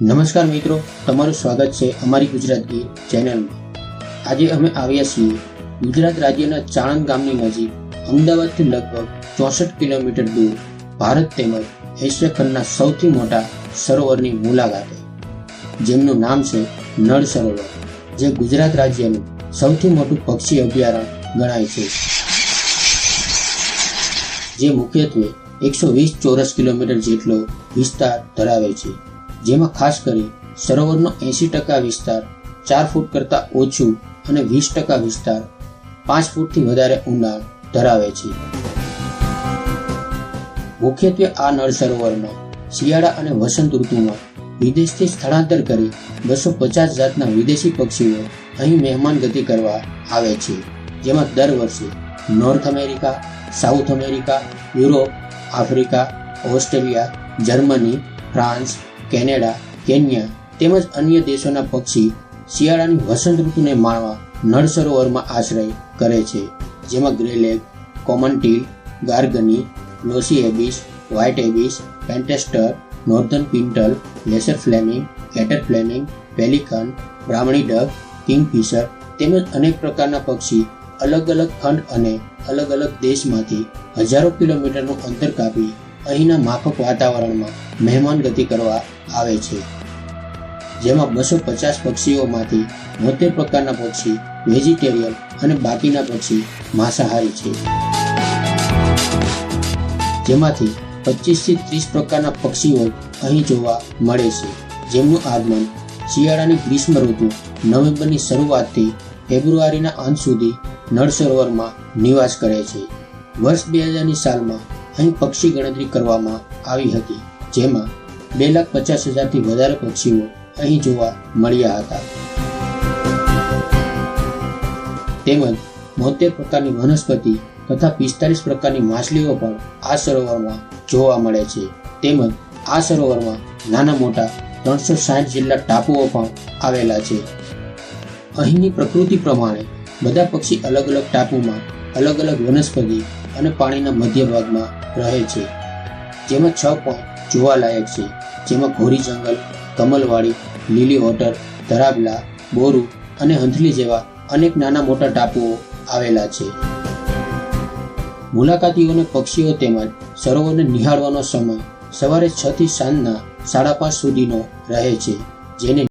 નમસ્કાર મિત્રો, તમારું સ્વાગત છે અમારી ગુજરાત ગીર ચેનલમાં. આજે અમે આવ્યા છીએ ગુજરાત રાજ્યના ચાણંદ ગામની નજીક, અમદાવાદથી લગભગ ચોસઠ કિલોમીટર દૂર, ભારત તેમજ એશિયા ખંડના સૌથી મોટા સરોવરની મુલાકાતે. જેમનું નામ છે નળ સરોવર, જે ગુજરાત રાજ્યનું સૌથી મોટું પક્ષી અભયારણ્ય ગણાય છે. જે મુખ્યત્વે એકસો વીસ ચોરસ કિલોમીટર જેટલો વિસ્તાર ધરાવે છે. જેમાં ખાસ કરી સરોવરનો એંશી ટકા વિસ્તાર, ચાર ફૂટ કરતાં ઓછું અને વીસ ટકા વિસ્તાર પાંચ ફૂટથી વધારે ઊંડાણ ધરાવે છે. મુખ્યત્વે આ નળ સરોવરમાં શિયાળા અને વસંત ઋતુમાં વિદેશથી સ્થળાંતર કરી બસો પચાસ જાતના વિદેશી પક્ષીઓ અહીં મહેમાન ગતિ કરવા આવે છે, જેમાં દર વર્ષે North America, South America, Europe, Africa, Australia, Germany, France Canada, Kenya તેમજ અન્ય દેશોના પક્ષી શિયાળાની વસંત ઋતુને માણવા નળ સરોવરમાં આશ્રય કરે છે, જેમાં greylag common teal, garganey glossy ibis, white ibis, painted stork, northern pintail, lesser flamingo, greater flamingo, pelican, brahminy duck, kingfisher તેમજ અનેક પ્રકારના પક્ષી અલગ અલગ ખંડ અને અલગ અલગ દેશમાંથી હજારો કિલોમીટરનું અંતર કાપી અહીંના માફક વાતાવરણમાં મહેમાન ગતિ કરવા આવે છે. જેમાં બસો પચાસ પક્ષીઓમાંથી બોતેર પ્રકારના પક્ષી, વેજીટેરિયન અને બાકીના પક્ષી માંસાહારી છે. જેમાંથી પચીસથી ત્રીસ પ્રકારના પક્ષીઓ અહીં જોવા મળે છે. જેમનું આગમન શિયાળાની ગ્રીષ્મ ઋતુ નવેમ્બરની શરૂઆતથી ફેબ્રુઆરીના અંત સુધી નળ સરોવરમાં નિવાસ કરે છે. વર્ષ બે હજારની સાલમાં અહીં પક્ષી ગણતરી કરવામાં આવી હતી, જેમાં બે લાખ પચાસ હજારથી વધારે પક્ષીઓ અહીં જોવા મળ્યા હતા. તેમજ બોતેર પ્રકારની વનસ્પતિ તથા પિસ્તાલીસ પ્રકારની માછલીઓ પણ આ સરોવરમાં જોવા મળે છે. તેમજ આ સરોવરમાં નાના મોટા ત્રણસો સાઠ જેટલા ટાપુઓ પણ આવેલા છે. અહીંની પ્રકૃતિ પ્રમાણે બધા પક્ષી અલગ અલગ ટાપુમાં અલગ અલગ વનસ્પતિ અને પાણીના મધ્ય ભાગમાં રહે છે. જેમાં છ પોઈન્ટ જોવાલાયક છે. જેમાં ઘોરી જંગલ, કમલવાડી, લીલી હોટર, ધરાબલા, બોરુ અને હંથલી જેવા અનેક નાના મોટા ટાપુઓ આવેલા છે. મુલાકાતીઓને પક્ષીઓ તેમજ સરોવરને નિહાળવાનો સમય સવારે છ થી સાંજના સાડા પાંચ સુધીનો રહે છે, જેને